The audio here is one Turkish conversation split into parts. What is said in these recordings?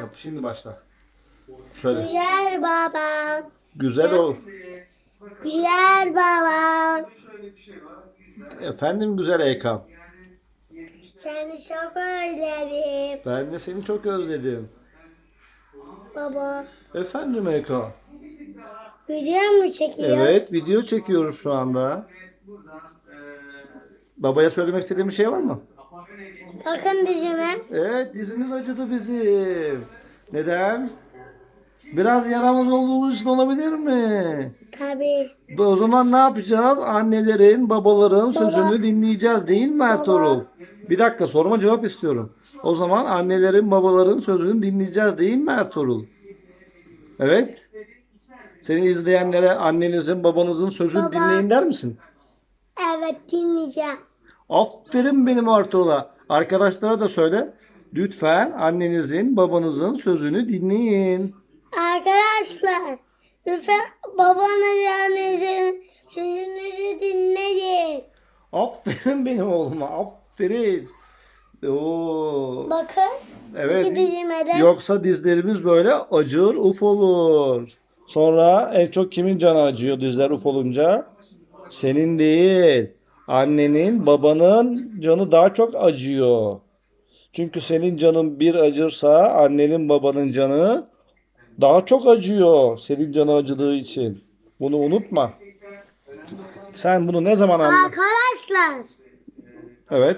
yap. Şimdi başla. Şöyle. Güzel baba. Güzel ol. Güzel baba. Efendim güzel Eykan. Seni çok özledim. Ben de seni çok özledim. Baba. Efendim Eykan. Video mu çekiyor? Evet video çekiyoruz şu anda. Babaya söylemek istediğin bir şey var mı? Bakın dizime. Evet dizimiz acıdı bizim. Neden? Biraz yaramaz olduğumuz için olabilir mi? Tabii. O zaman ne yapacağız? Annelerin, babaların sözünü dinleyeceğiz değil mi Ertuğrul? Bir dakika soruma cevap istiyorum. O zaman annelerin, babaların sözünü dinleyeceğiz değil mi Ertuğrul? Evet. Seni izleyenlere annenizin, babanızın sözünü Baba. dinleyin der misin? Evet dinleyeceğim. Aferin benim Ertuğrul'a. Arkadaşlara da söyle. Lütfen annenizin, babanızın sözünü dinleyin. Arkadaşlar. Lütfen babanızın sözünüzü dinleyin. Aferin benim oğluma. Aferin. Oo. Bakın. Evet. İki dizime de. Yoksa dizlerimiz böyle acır uf olur. Sonra en çok kimin canı acıyor dizler uf olunca? Senin değil. Annenin, babanın canı daha çok acıyor. Çünkü senin canın bir acırsa annenin, babanın canı daha çok acıyor. Senin canı acıdığı için. Bunu unutma. Sen bunu ne zaman anladın? Arkadaşlar. Evet.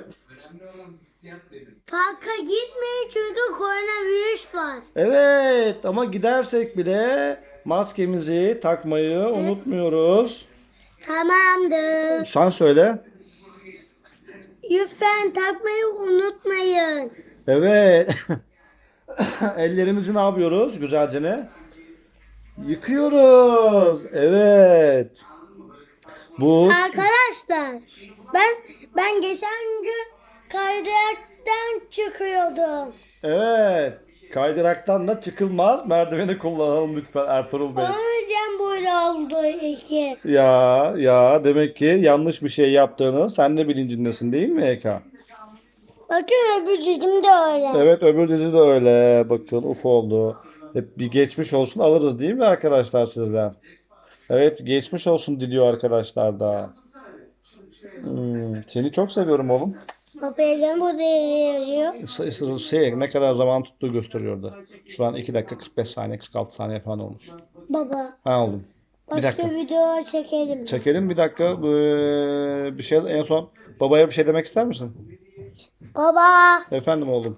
Parka gitmeyin çünkü koronavirüs var. Evet ama gidersek bile maskemizi takmayı unutmuyoruz. Tamamdır. Sen söyle. Lütfen takmayı unutmayın. Evet. Ellerimizi ne yapıyoruz güzelce ne? Yıkıyoruz. Evet. Bu Arkadaşlar ben ben geçen gün kaydıraktan çıkıyordum. evet. Kaydıraktan da çıkılmaz. Merdiveni kullanalım lütfen Ertuğrul Bey. O yüzden böyle oldu iki. Ya ya demek ki yanlış bir şey yaptığını sen de bilincindesin değil mi Eka? Bakın öbür dizim de öyle. Evet öbür dizi de öyle. Bakın uf oldu. Hep bir geçmiş olsun alırız değil mi arkadaşlar sizden? Evet geçmiş olsun diliyor arkadaşlar da. Hmm, seni çok seviyorum oğlum. Bakın burada yazıyor. S- s- Şey, ne kadar zaman tuttuğu gösteriyordu. Şu an 2 dakika 45 saniye 46 saniye falan olmuş. Baba Ha oğlum. Bir başka dakika. video çekelim. Çekelim bir dakika. Ee, Bir şey en son babaya bir şey demek ister misin? Baba Efendim oğlum.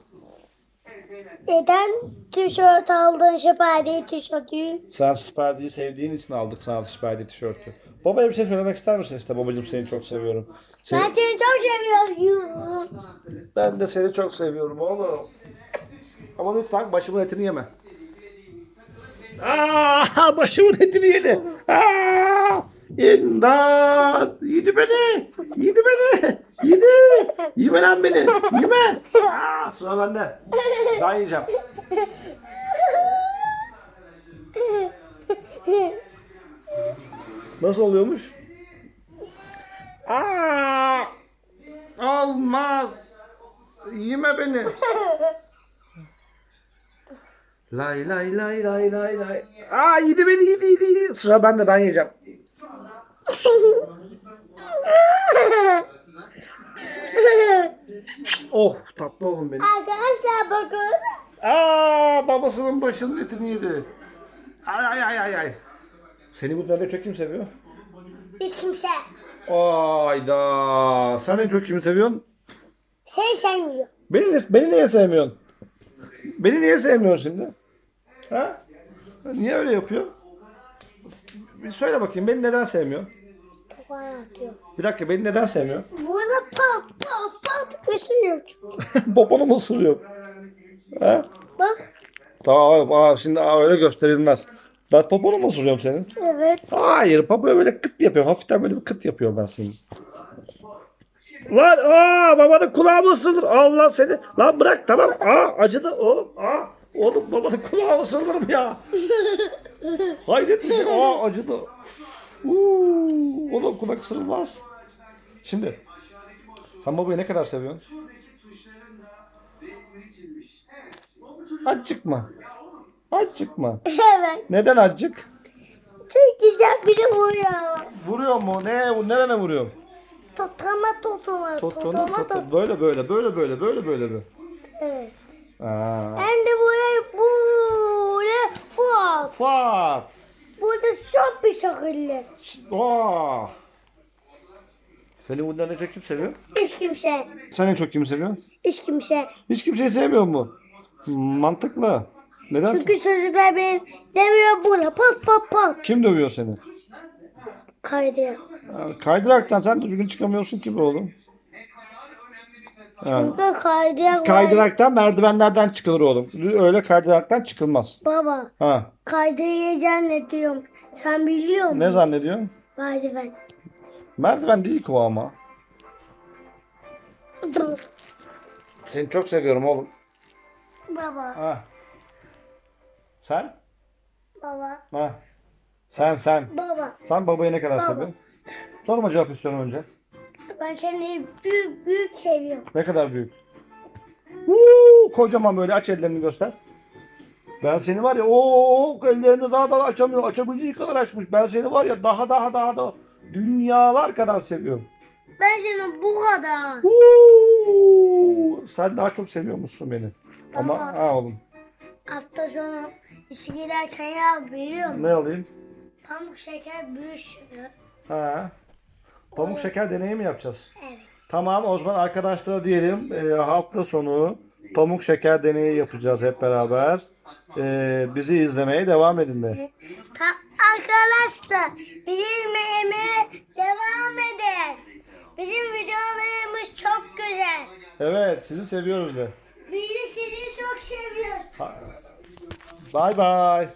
Neden tişört aldın şıpade tişörtü? Sen Spider'i sevdiğin için aldık sana Spider tişörtü. Babaya bir şey söylemek ister misin işte babacığım seni çok seviyorum. Seni- Ben seni çok seviyorum. Ben de seni çok seviyorum oğlum. Ama lütfen başımın etini yeme. Aa, başımın etini yedi. Aa, İmdat! Yedi beni! Yedi beni! Yedi! Yeme lan beni! Yeme! Aa, sıra bende. Ben yiyeceğim. Nasıl oluyormuş? Aa! Olmaz. Yeme beni. Lay lay lay lay lay lay. Aa yedi beni yedi yedi yedi. Sıra bende ben yiyeceğim. oh tatlı oğlum benim. Arkadaşlar bakın. Aa babasının başının etini yedi. Ay ay ay ay ay. Seni bu dönemde çok kim seviyor? Hiç kimse. Ayda. Sen en çok kimi seviyorsun? Seni sevmiyor. Beni, beni niye sevmiyorsun? Beni niye sevmiyorsun şimdi? Ha? Niye öyle yapıyor? Bir söyle bakayım beni neden sevmiyor? Atıyor. Bir dakika beni neden sevmiyor? Burada pat pat pat ısırıyor çünkü. Poponu mu ısırıyor? Ha? Bak. Tamam aa, şimdi aa, öyle gösterilmez. Ben poponu mu ısırıyorum senin? Evet. Hayır popoya böyle kıt yapıyor. Hafiften böyle bir kıt yapıyor ben senin. Lan aa babanın kulağımı ısırır. Allah seni. Lan bırak tamam. Aa acıdı oğlum. Aa oğlum babanın kulağı ısırılır mı ya? Hayret bir şey. Aa acıdı. Uuu, oğlum kulak ısırılmaz. Şimdi sen babayı ne kadar seviyorsun? Acık mı? Acık mı? Evet. Neden acık? Çok güzel biri vuruyor. Vuruyor mu? Ne? Nerene vuruyor? Totona Totama totona. totama. Böyle böyle böyle böyle böyle böyle böyle. Evet. Aa. Hem de buraya böyle fuat. Fuat. Burada çok bir şekilde. Aa. Seni bundan en çok kim seviyor? Hiç kimse. Sen en çok kimi seviyorsun? Hiç kimse. Hiç kimseyi sevmiyor mu? Mantıklı. Neden? Çünkü çocuklar beni demiyor burada pat pat pat. Kim dövüyor seni? Kaydı. Ya, Kaydıraktan sen düzgün çıkamıyorsun ki be oğlum. Yani, Çünkü kaydırak var. kaydıraktan merdivenlerden çıkılır oğlum. Öyle kaydıraktan çıkılmaz. Baba Ha. kaydığı zannediyorum. Sen biliyor musun? Ne zannediyorsun? Merdiven. Merdiven değil ki o ama. Seni çok seviyorum oğlum. Baba. Ha. Sen? Baba. Ha. Sen sen. Baba. Sen babayı ne kadar Baba. seviyorsun? Sorma cevap istiyorum önce. Ben seni büyük büyük seviyorum. Ne kadar büyük? Uuu, kocaman böyle aç ellerini göster. Ben seni var ya o ellerini daha da açamıyor. Açabildiği kadar açmış. Ben seni var ya daha daha daha da dünyalar kadar seviyorum. Ben seni bu kadar. Uuu, sen daha çok seviyormuşsun beni. Ama Baba. ha oğlum Hafta sonu işe giderken ya biliyor musun? ne alayım? Pamuk şeker büyük şeker. Ha. Pamuk şeker deneyi mi yapacağız? Evet. Tamam o zaman arkadaşlara diyelim e, hafta sonu pamuk şeker deneyi yapacağız hep beraber. E, bizi izlemeye devam edin de. Ta arkadaşlar bizim emeğe devam edin. Bizim videolarımız çok güzel. Evet sizi seviyoruz de. Biz de sizi çok seviyoruz. Bye bye.